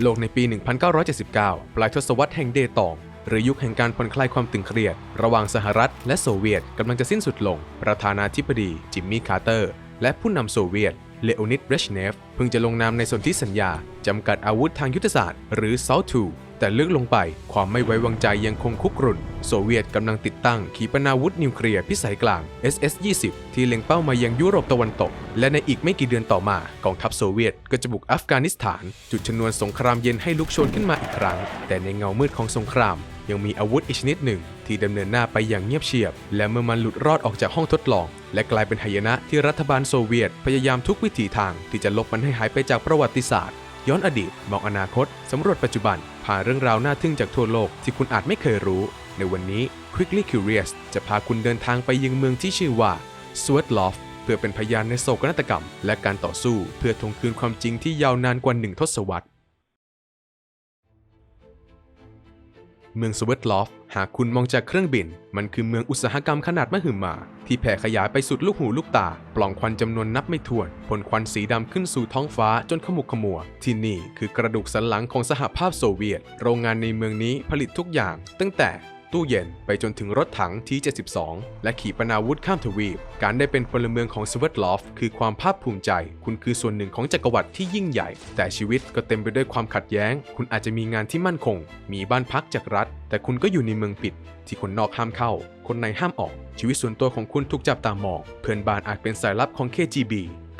โลกในปี 1979 ปลายทศวรรษแห่งเดตอง หรือยุคแห่งการผ่อนคลายความตึงเครียด ระหว่างสหรัฐและโซเวียตกำลังจะสิ้นสุดลง ประธานาธิบดี จิมมี่ คาร์เตอร์ และผู้นำโซเวียต เลโอนิด เบรชเนฟ เพิ่งจะลงนามในสนธิสัญญา จำกัดอาวุธทางยุทธศาสตร์ หรือ SALT II แต่ลึกลงไปความไม่ไว้วางใจยังคงคุกรุ่น โซเวียตกำลังติดตั้งขีปนาวุธนิวเคลียร์พิสัยกลาง SS-20 ที่เล็งเป้ามายังยุโรปตะวันตก และในอีกไม่กี่เดือนต่อมากองทัพโซเวียตก็จะบุกอัฟกานิสถาน จุดชนวนสงครามเย็นให้ลุกโชนขึ้นมาอีกครั้ง แต่ในเงามืดของสงคราม ยังมีอาวุธอีกชนิดหนึ่ง ที่ดำเนินหน้าไปอย่างเงียบเชียบ และเมื่อมันหลุดรอดออกจากห้องทดลอง และกลายเป็นหายนะที่รัฐบาลโซเวียต พยายามทุกวิถีทางที่จะลบมันให้หายไปจากประวัติศาสตร์ ย้อนอดีตมองอนาคต สำรวจปัจจุบัน ผ่านเรื่องราวน่าทึ่งจากทั่วโลกที่คุณอาจไม่เคยรู้ ในวันนี้ Quickly Curious จะพาคุณเดินทางไปยังเมืองที่ชื่อว่า s w e t l o v เพื่อเป็นพยานในโศกนาฏกรรม และการต่อสู้เพื่อทวงคืนความจริงที่ยาวนานกว่าหนึ่งทศวรรษ เมืองสเวตลอฟ หากคุณมองจากเครื่องบิน มันคือเมืองอุตสาหกรรมขนาดมหึมา ที่แผ่ขยายไปสุดลูกหูลูกตา ปล่องควันจำนวนนับไม่ถ้วนพลควันสีดำขึ้นสู่ท้องฟ้าจนขมุกขมัว ที่นี่คือกระดูกสันหลังของสหภาพโซเวียต โรงงานในเมืองนี้ผลิตทุกอย่าง ตั้งแต่ ตู้เย็น ไปจนถึงรถถังที72และขีปนาวุธข้ามทวีป การได้เป็นพลเมืองของสวีตลอฟคือความภาคภูมิใจ คุณคือส่วนหนึ่งของจักรวรรดิที่ยิ่งใหญ่ แต่ชีวิตก็เต็มไปด้วยความขัดแย้ง คุณอาจจะมีงานที่มั่นคง มีบ้านพักจากรัฐ แต่คุณก็อยู่ในเมืองปิด ที่คนนอกห้ามเข้า คนในห้ามออก ชีวิตส่วนตัวของคุณถูกจับตามอง เพื่อนบ้านอาจเป็นสายลับของ KGB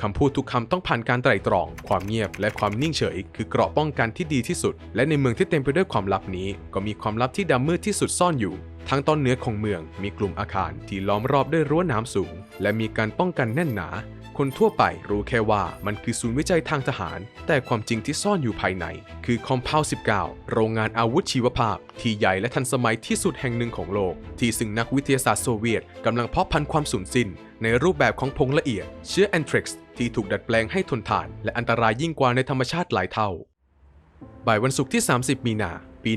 คำพูดทุกคำต้องผ่านการไตร่ตรอง ความเงียบและความนิ่งเฉย คือเกราะป้องกันที่ดีที่สุด และในเมืองที่เต็มไปด้วยความลับนี้ ก็มีความลับที่ดำมืดที่สุดซ่อนอยู่ ทางตอนเหนือของเมืองมีกลุ่มอาคารที่ล้อมรอบด้วยรั้วน้ำสูง และมีการป้องกันแน่นหนา คนทั่วไปรู้แค่ว่ามันคือศูนย์วิจัยทางทหาร แต่ความจริงที่ซ่อนอยู่ภายใน คือคอมเพล19 โรงงานอาวุธชีวภาพ ที่ใหญ่และทันสมัยที่สุดแห่งหนึ่งของโลก ที่ซึ่งนักวิทยาศาสตร์โซเวียตกำลังเพาะพันธุ์ความสูญสิ้นในรูปแบบของผงละเอียดเชื้อแอนทริกซ์ ที่ถูกดัดแปลงให้ทนทาน และอันตรายยิ่งกว่าในธรรมชาติหลายเท่า บ่ายวันศุกร์ที่ 30 มีนาปี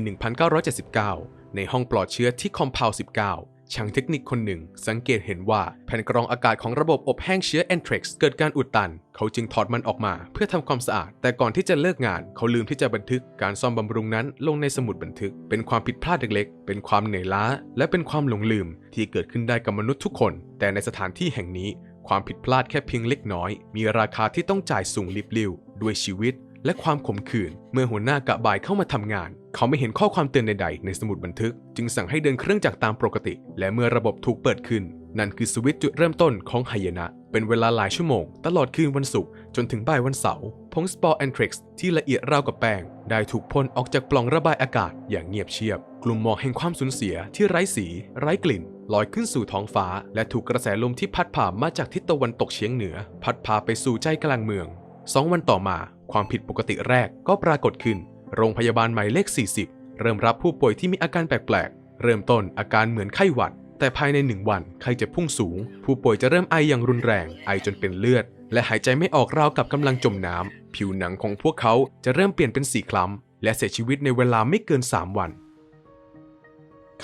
1979 ในห้องปลอดเชื้อที่คอมเพล19 ช่างเทคนิคคนหนึ่ง สังเกตเห็นว่าแผ่นกรองอากาศของระบบอบแห้งเชื้อแอนทริกซ์เกิดการอุดตัน เขาจึงถอดมันออกมาเพื่อทำความสะอาด แต่ก่อนที่จะเลิกงาน เขาลืมที่จะบันทึกการซ่อมบำรุงนั้นลงในสมุดบันทึก เป็นความผิดพลาดเล็กๆ เป็นความเหนื่อยล้า และเป็นความหลงลืมที่เกิดขึ้นได้กับมนุษย์ทุกคน แต่ในสถานที่แห่งนี้ ความผิดพลาดแค่เพียงเล็กน้อย มีราคาที่ต้องจ่ายสูงลิบลิ่วด้วยชีวิต และความขมขื่นเมื่อหัวหน้ากะบายเข้ามาทำงาน เขาไม่เห็นข้อความเตือนใดๆ ในสมุดบันทึก จึงสั่งให้เดินเครื่องจักรตามปกติ และเมื่อระบบถูกเปิดขึ้น นั่นคือสวิตช์จุดเริ่มต้นของหายนะ เป็นเวลาหลายชั่วโมง ตลอดคืนวันศุกร์จนถึงบ่ายวันเสาร์ผงสปอร์แอนทริกซ์ที่ละเอียดราวกับแป้ง ได้ถูกพ่นออกจากปล่องระบายอากาศอย่างเงียบเชียบ กลุ่มหมอกแห่งความสูญเสียที่ไร้สี ไร้กลิ่นลอยขึ้นสู่ท้องฟ้า และถูกกระแสลมที่พัดผ่านมาจากทิศตะวันตกเฉียงเหนือ พัดพาไปสู่ใจกลางเมืองสองวันต่อมา ความผิดปกติแรกก็ปรากฏขึ้น โรงพยาบาลหมายเลข 40 เริ่มรับผู้ป่วยที่มีอาการแปลกๆ เริ่มต้นอาการเหมือนไข้หวัด แต่ภายในหนึ่งวันไข้จะพุ่งสูง ผู้ป่วยจะเริ่มไออย่างรุนแรง ไอจนเป็นเลือด และหายใจไม่ออกราวกับกำลังจมน้ำ ผิวหนังของพวกเขาจะเริ่มเปลี่ยนเป็นสีคล้ำ และเสียชีวิตในเวลาไม่เกิน 3 วัน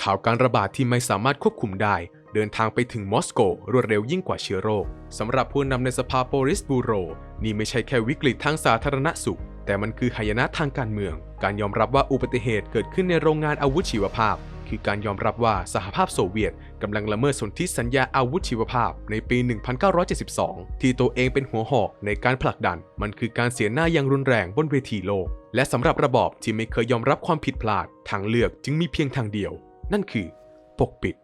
ข่าวการระบาดที่ไม่สามารถควบคุมได้ เดินทางไปถึงมอสโกรวดเร็วยิ่งกว่าเชื้อโรคสำหรับผู้นำในสภาโปริสบูโร นี่ไม่ใช่แค่วิกฤตทางสาธารณสุข แต่มันคือหายนะทางการเมือง การยอมรับว่าอุบัติเหตุเกิดขึ้นในโรงงานอาวุธชีวภาพ คือการยอมรับว่าสหภาพโซเวียตกำลังละเมิดสนธิสัญญาอาวุธชีวภาพในปี 1972 ที่ตัวเองเป็นหัวหอกในการผลักดัน มันคือการเสียหน้าอย่างรุนแรงบนเวทีโลก และสำหรับระบอบที่ไม่เคยยอมรับความผิดพลาด ทางเลือกจึงมีเพียงทางเดียว นั่นคือ ปกปิด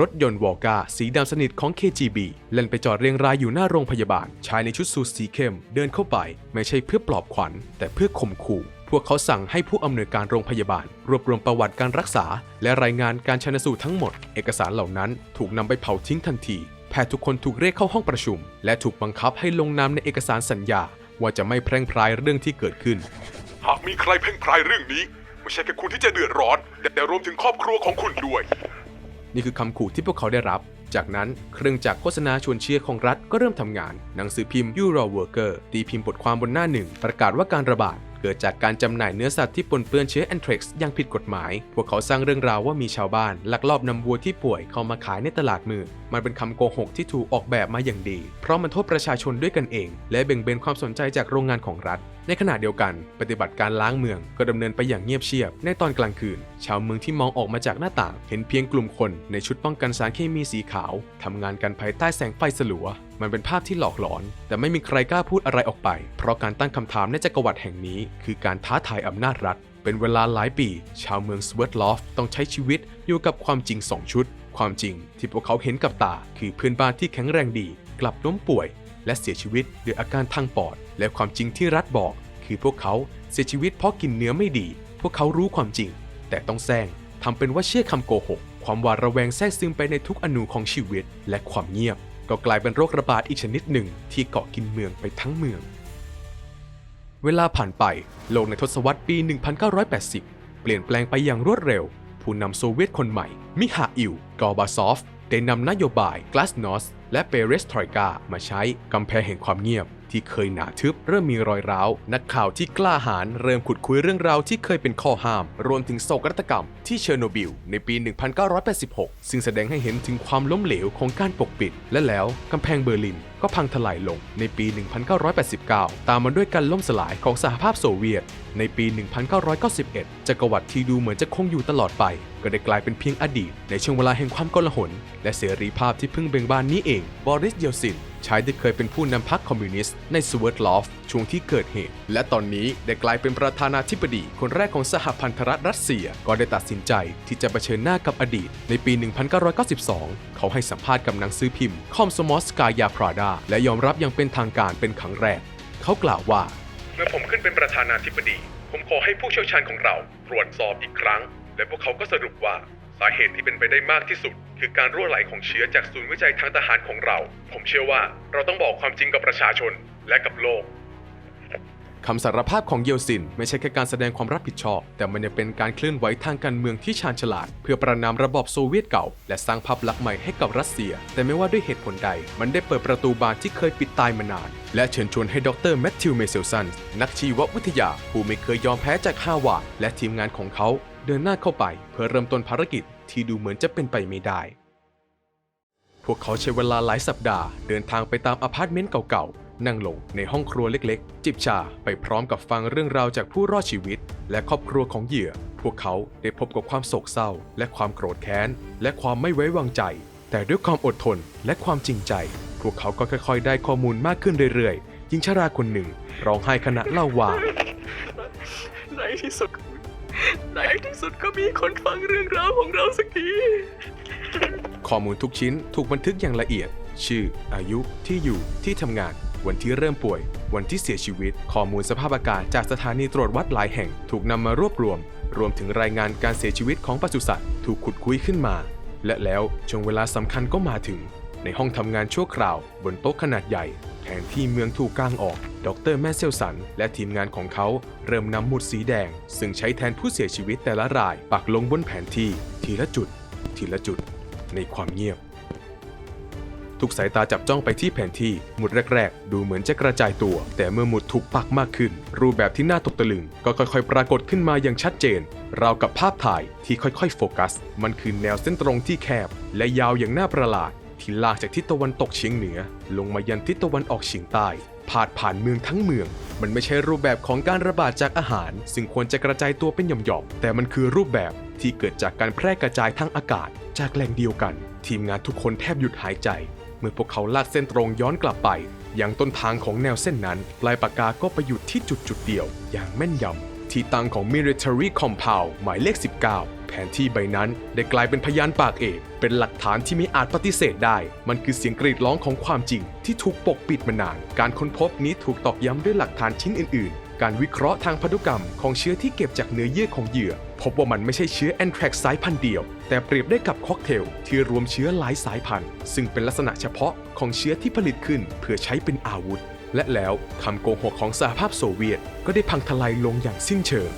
รถยนต์วอลกาสีดำสนิทของ KGB เล่นไปจอดเรียงรายอยู่หน้าโรงพยาบาล ชายในชุดสูทสีเข้ม เดินเข้าไป ไม่ใช่เพื่อปลอบขวัญ แต่เพื่อข่มขู่ พวกเขาสั่งให้ผู้อำนวยการโรงพยาบาล รวบรวมประวัติการรักษา และรายงานการชันสูตรทั้งหมด เอกสารเหล่านั้นถูกนำไปเผาทิ้งทันที แพทย์ทุกคนถูกเรียกเข้าห้องประชุม และถูกบังคับให้ลงนามในเอกสารสัญญา ว่าจะไม่แพร่งพรายเรื่องที่เกิดขึ้น หากมีใครเพ่งพรายเรื่องนี้ ไม่ใช่แค่คุณที่จะเดือดร้อนแต่แต่รวมถึงครอบครัวของคุณด้วย นี่คือคำขู่ที่พวกเขาได้รับจากนั้นเครื่องจักรโฆษณาชวนเชื่อของรัฐก็เริ่มทำงาน หนังสือพิมพ์ Euro Worker ตีพิมพ์บทความบนหน้าหนึ่ง ประกาศว่าการระบาด เกิดจากการจำหน่ายเนื้อสัตว์ที่ปนเปื้อนเชื้อแอนทริกซ์อย่างผิดกฎหมาย พวกเขาสร้างเรื่องราวว่ามีชาวบ้าน ลักลอบนำวัวที่ป่วยเข้ามาขายในตลาดมืด มันเป็นคำโกหกที่ถูกออกแบบมาอย่างดี เพราะมันโทษประชาชนด้วยกันเอง และเบ่งเบนความสนใจจากโรงงานของรัฐ ในขณะเดียวกัน ปฏิบัติการล้างเมืองก็ดำเนินไปอย่างเงียบเชียบ ในตอนกลางคืน ชาวเมืองที่มองออกมาจากหน้าต่าง เห็นเพียงกลุ่มคน ในชุดป้องกันสารเคมีสีขาวทำงานกันภายใต้แสงไฟสลัว มันเป็นภาพที่หลอกหลอน แต่ไม่มีใครกล้าพูดอะไรออกไป เพราะการตั้งคำถามในจักรวรรดิแห่งนี้ คือการท้าทายอำนาจรัฐ เป็นเวลาหลายปี ชาวเมืองสเวิร์ตลอฟต้องใช้ชีวิตอยู่กับความจริงสองชุด ความจริงที่พวกเขาเห็นกับตา คือเพื่อนบ้านที่แข็งแรงดี กลับล้มป่วย และเสียชีวิตด้วยอาการทางปอด และความจริงที่รัฐบอก คือพวกเขาเสียชีวิตเพราะกินเนื้อไม่ดี พวกเขารู้ความจริง แต่ต้องแซงทำเป็นว่าเชื่อคำโกหก ความหวาดระแวงแทรกซึมไปในทุกอนูของชีวิต และความเงียบ ก็กลายเป็นโรคระบาดอีกชนิดหนึ่งที่เกาะกินเมืองไปทั้งเมือง เวลาผ่านไปโลกในทศวรรษปี 1980 เปลี่ยนแปลงไปอย่างรวดเร็ว ผู้นำโซเวียตคนใหม่ มิฮาอิล กอร์บาซอฟ ได้นำนโยบายกลาสนอสและเปเรสทรอยกามาใช้กำแพงแห่งความเงียบ ที่เคยหนาทึบเริ่มมีรอยร้าว นักข่าวที่กล้าหาญเริ่มขุดคุยเรื่องราวที่เคยเป็นข้อห้าม รวมถึงโศกนาฏกรรมที่เชอร์โนบิลในปี 1986 ซึ่งแสดงให้เห็นถึงความล้มเหลวของการปกปิด และแล้วกำแพงเบอร์ลินก็พังทลายลงในปี 1989 ตามมาด้วยการล่มสลายของสหภาพโซเวียต ในปี 1991 จักรวรรดิที่ดูเหมือนจะคงอยู่ตลอดไป ก็ได้กลายเป็นเพียงอดีต ในช่วงเวลาแห่งความกลาหลและเสรีภาพที่เพิ่งเบ่งบานนี้เอง บอริส เยลซิน ชายที่เคยเป็นผู้นำพรรคคอมมิวนิสต์ในสวิตลอฟช่วงที่เกิดเหตุ และตอนนี้ได้กลายเป็นประธานาธิบดีคนแรกของสหพันธรัฐรัสเซีย ก็ได้ตัดสินใจที่จะเผชิญหน้ากับอดีต ในปี 1992 เขาให้สัมภาษณ์กับหนังสือพิมพ์คอมสมอสกายาพราดาและยอมรับอย่างเป็นทางการเป็นครั้งแรก เขากล่าวว่า เมื่อผมขึ้นเป็นประธานาธิบดี ผมขอให้ผู้เชี่ยวชาญของเราตรวจสอบอีกครั้ง และพวกเขาก็สรุปว่า สาเหตุที่เป็นไปได้มากที่สุด คือการรั่วไหลของเชื้อจากศูนย์วิจัยทางทหารของเรา ผมเชื่อว่าเราต้องบอกความจริงกับประชาชนและกับโลกคำสารภาพของเยลซินไม่ใช่แค่การแสดงความรับผิดชอบ แต่มันยังเป็นการเคลื่อนไหวทางการเมืองที่ชาญฉลาด เพื่อประนามระบอบโซเวียตเก่า และสร้างภาพลักษณ์ใหม่ให้กับรัสเซีย แต่ไม่ว่าด้วยเหตุผลใด มันได้เปิดประตูบานที่เคยปิดตายมานาน และเชิญชวนให้ดรแมทธิวเมเซลสันนักชีววิทยา ผู้ไม่เคยยอมแพ้จากฮาวาดและทีมงานของเขา เดินหน้าเข้าไปเพื่อเริ่มต้นภารกิจที่ดูเหมือนจะเป็นไปไม่ได้ พวกเขาใช้เวลาหลายสัปดาห์เดินทางไปตามอพาร์ตเมนต์เก่าๆ นั่งลงในห้องครัวเล็กๆ จิบชาไปพร้อมกับฟังเรื่องราวจากผู้รอดชีวิต และครอบครัวของเหยื่อ พวกเขาได้พบกับความโศกเศร้า และความโกรธแค้น และความไม่ไว้วางใจ แต่ด้วยความอดทนและความจริงใจ พวกเขาก็ค่อยๆ ได้ข้อมูลมากขึ้นเรื่อยๆหญิงชราคนหนึ่งร้องไห้ขณะเล่าว่าในที่สุด ในที่สุดก็มีคนฟังเรื่องราวของเราสักที ข้อมูลทุกชิ้นถูกบันทึกอย่างละเอียด ชื่อ อายุ ที่อยู่ ที่ทำงาน วันที่เริ่มป่วย วันที่เสียชีวิต ข้อมูลสภาพอากาศจากสถานีตรวจวัดหลายแห่ง ถูกนำมารวบรวม รวมถึงรายงานการเสียชีวิตของปศุสัตว์ ถูกขุดคุยขึ้นมา และแล้วช่วงเวลาสำคัญก็มาถึง ในห้องทำงานชั่วคราวบนโต๊ะขนาดใหญ่ แผนที่เมืองถูกกางออก ดรแมสเซลสัน และทีมงานของเขาเริ่มนำหมุดสีแดง ซึ่งใช้แทนผู้เสียชีวิตแต่ละราย ปักลงบนแผนที่ ทีละจุด ทีละจุด ในความเงียบ ทุกสายตาจับจ้องไปที่แผนที่ หมุดแรก ๆ ดูเหมือนจะกระจายตัว แต่เมื่อหมุดถูกปักมากขึ้น รูปแบบที่น่าตกตะลึง ก็ค่อยๆ ปรากฏขึ้นมาอย่างชัดเจนราวกับภาพถ่ายที่ค่อยๆ โฟกัส มันคือแนวเส้นตรงที่แคบ และยาวอย่างน่าประหลาด ที่ลากจากทิศตะวันตกเฉียงเหนือ ลงมายันทิศตะวันออกเฉียงใต้พาดผ่านเมืองทั้งเมือง มันไม่ใช่รูปแบบของการระบาดจากอาหาร ซึ่งควรจะกระจายตัวเป็นหย่อมๆ แต่มันคือรูปแบบที่เกิดจากการแพร่กระจายทางอากาศ จากแหล่งเดียวกัน ทีมงานทุกคนแทบหยุดหายใจ เมื่อพวกเขาลากเส้นตรงย้อนกลับไปยังต้นทางของแนวเส้นนั้นปลายปากกาก็ไปหยุดที่จุดจุดเดียว อย่างแม่นยำที่ตั้งของ Military Compound หมายเลข 19 แผนที่ใบนั้นได้กลายเป็นพยานปากเอก เป็นหลักฐานที่ไม่อาจปฏิเสธได้ มันคือเสียงกรีดร้องของความจริง ที่ถูกปกปิดมานาน การค้นพบนี้ถูกตอกย้ำด้วยหลักฐานชิ้นอื่น ๆ การวิเคราะห์ทางพันธุกรรมของเชื้อที่เก็บจากเนื้อเยื่อของเหยื่อ พบว่ามันไม่ใช่เชื้อแอนแทรกสายพันธุ์เดียว แต่เปรียบได้กับค็อกเทลที่รวมเชื้อหลายสายพันธุ์ ซึ่งเป็นลักษณะเฉพาะของเชื้อที่ผลิตขึ้น เพื่อใช้เป็นอาวุธและแล้วคำโกหกของสหภาพโซเวียตก็ได้พังทลายลงอย่างสิ้นเชิง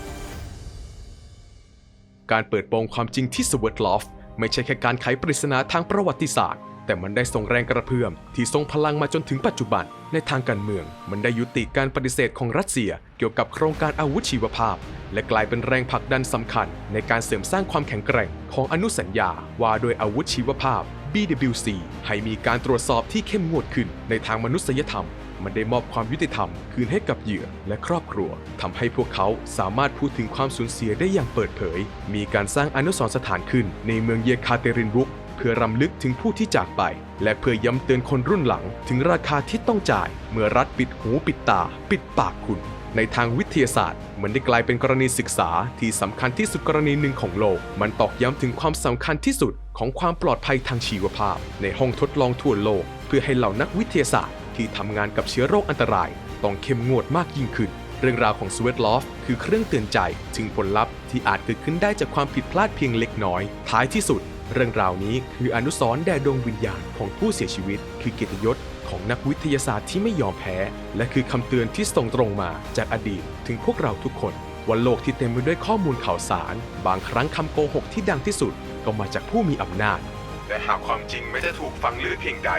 การเปิดโปงความจริงที่สวิตลอฟไม่ใช่แค่การไขปริศนาทางประวัติศาสตร์ แต่มันได้ส่งแรงกระเพื่อม ที่ทรงพลังมาจนถึงปัจจุบัน ในทางการเมือง มันได้ยุติการปฏิเสธของรัสเซีย เกี่ยวกับโครงการอาวุธชีวภาพ และกลายเป็นแรงผลักดันสำคัญ ในการเสริมสร้างความแข็งแกร่งของอนุสัญญาว่าโดยอาวุธชีวภาพ BWC ให้มีการตรวจสอบที่เข้มงวดขึ้นในทางมนุษยธรรม มันได้มอบความยุติธรรม คืนให้กับเหยื่อและครอบครัวทำให้พวกเขาสามารถพูดถึงความสูญเสียได้อย่างเปิดเผย มีการสร้างอนุสรณ์สถานขึ้นในเมืองเยคาเตรินบุกเพื่อรำลึกถึงผู้ที่จากไป และเพื่อย้ำเตือนคนรุ่นหลัง ถึงราคาที่ต้องจ่าย เมื่อรัฐปิดหูปิดตา ปิดปากคุณ ในทางวิทยาศาสตร์เหมือนได้กลายเป็นกรณีศึกษาที่สำคัญที่สุดกรณีหนึ่งของโลก มันตอกย้ำถึงความสำคัญที่สุดของความปลอดภัยทางชีวภาพ ในห้องทดลองทั่วโลก เพื่อให้เหล่านักวิทยาศาสตร์ ที่ทำงานกับเชื้อโรคอันตราย ต้องเข้มงวดมากยิ่งขึ้น เรื่องราวของสเวตลอฟคือเครื่องเตือนใจถึงผลลัพธ์ที่อาจเกิดขึ้นได้จากความผิดพลาดเพียงเล็กน้อย ท้ายที่สุด เรื่องราวนี้คืออนุสรณ์แด่ดวงวิญญาณของผู้เสียชีวิต คือเกียรติยศของนักวิทยาศาสตร์ที่ไม่ยอมแพ้ และคือคำเตือนที่ส่งตรงมาจากอดีตถึงพวกเราทุกคนว่าโลกที่เต็มไปด้วยข้อมูลข่าวสาร บางครั้งคำโกหกที่ดังที่สุดก็มาจากผู้มีอำนาจแต่หากความจริงแม้จะถูกฟังลือเพียงใด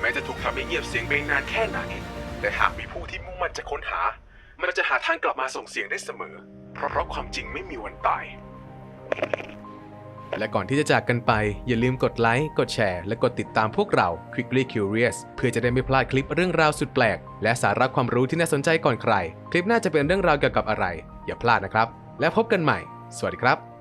แม้จะถูกทำให้เงียบเสียงไปนานแค่ไหน แต่หากมีผู้ที่มุ่งมั่นจะค้นหา มันจะหาทางกลับมาส่งเสียงได้เสมอ เพราะเพราะความจริงไม่มีวันตาย และก่อนที่จะจากกันไป อย่าลืมกดไลค์ กดแชร์ และกดติดตามพวกเรา Quickly Curious เพื่อจะได้ไม่พลาดคลิปเรื่องราวสุดแปลก และสาระความรู้ที่น่าสนใจก่อนใคร คลิปหน้าจะเป็นเรื่องราวเกี่ยวกับอะไร อย่าพลาดนะครับ และพบกันใหม่ สวัสดีครับ